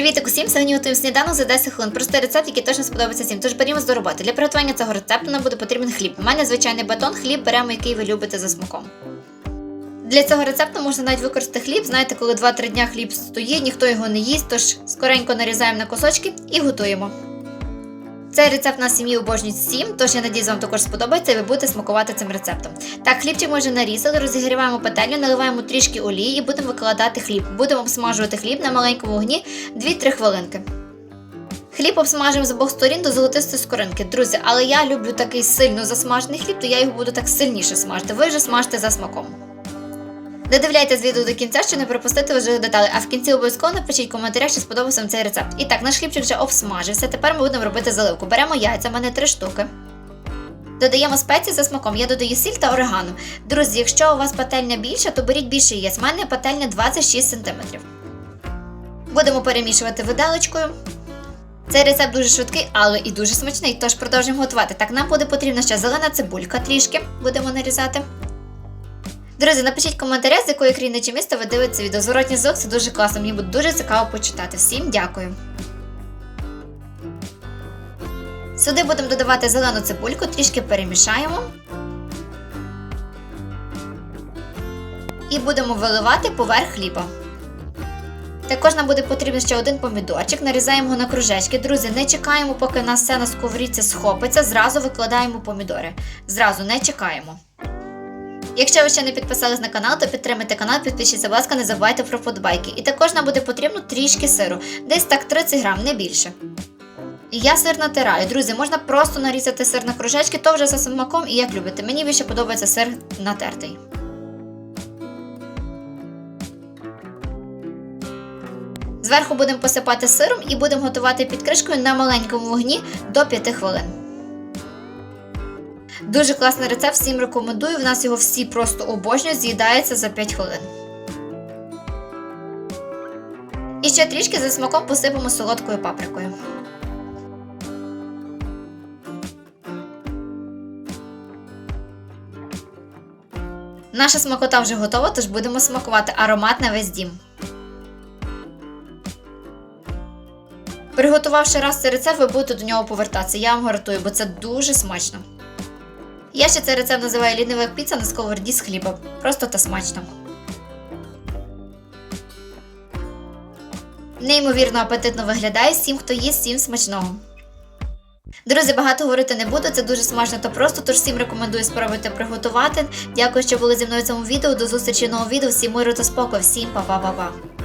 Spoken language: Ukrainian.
Привіт усім! Сьогодні готуємо сніданок за 10 хвилин. Простий рецепт, який точно сподобається всім. Тож берімо до роботи. Для приготування цього рецепту нам буде потрібен хліб. У мене звичайний батон, хліб беремо, який ви любите за смаком. Для цього рецепту можна навіть використати хліб. Знаєте, коли 2-3 дня хліб стоїть, ніхто його не їсть, тож скоренько нарізаємо на кусочки і готуємо. Цей рецепт на сім'ї обожнюють всім, тож я надіюсь, вам також сподобається і ви будете смакувати цим рецептом. Так, хлібчик ми вже нарізали, розігріваємо пательню, наливаємо трішки олії і будемо викладати хліб. Будемо обсмажувати хліб на маленькому вогні 2-3 хвилинки. Хліб обсмажуємо з обох сторін до золотистої скоринки. Друзі, але я люблю такий сильно засмажений хліб, то я його буду так сильніше смажити. Ви вже смажте за смаком. Додивляйтесь відео до кінця, щоб не пропустити важливих деталей, а в кінці обов'язково напишіть в коментарях, чи сподобався вам цей рецепт. І так, наш хлібчик вже обсмажився. Тепер ми будемо робити заливку. Беремо яйця, в мене 3 штуки. Додаємо спеції за смаком. Я додаю сіль та оregano. Друзі, якщо у вас пательня більша, то беріть більше яєць. У мене пательня 26 см. Будемо перемішувати виделочкою. Цей рецепт дуже швидкий, але і дуже смачний, тож продовжуємо готувати. Так, нам буде потрібна ще зелена цибулька трішки. Будемо нарізати. Друзі, напишіть в з якої країни чи міста ви дивитеся відео. Зворотній звук це дуже класно. Мені буде дуже цікаво почитати. Всім дякую. Сюди будемо додавати зелену цибульку, трішки перемішаємо. І будемо виливати поверх хліба. Також нам буде потрібен ще один помідорчик, нарізаємо його на кружечки. Друзі, не чекаємо, поки у нас все на сковорідці схопиться, зразу викладаємо помідори. Зразу не чекаємо. Якщо ви ще не підписались на канал, то підтримайте канал, підпишіться, будь ласка, не забувайте про подбайки. І також нам буде потрібно трішки сиру, десь так 30 грам, не більше. Я сир натираю. Друзі, можна просто нарізати сир на кружечки, то вже за смаком і як любите. Мені більше подобається сир натертий. Зверху будемо посипати сиром і будемо готувати під кришкою на маленькому вогні до 5 хвилин. Дуже класний рецепт, всім рекомендую. В нас його всі просто обожнюють, з'їдається за 5 хвилин. І ще трішки за смаком посипемо солодкою паприкою. Наша смакота вже готова, тож будемо смакувати аромат на весь дім. Приготувавши раз цей рецепт, ви будете до нього повертатися. Я вам гарантую, бо це дуже смачно. Я ще цей рецепт називаю лінива піца на сковороді з хлібом. Просто та смачно. Неймовірно апетитно виглядає всім, хто їсть, всім смачного. Друзі, багато говорити не буду, це дуже смачно та просто, тож всім рекомендую спробуйте приготувати. Дякую, що були зі мною в цьому відео. До зустрічі в новому відео. Всім миру та спокою, всім па-па-па-па.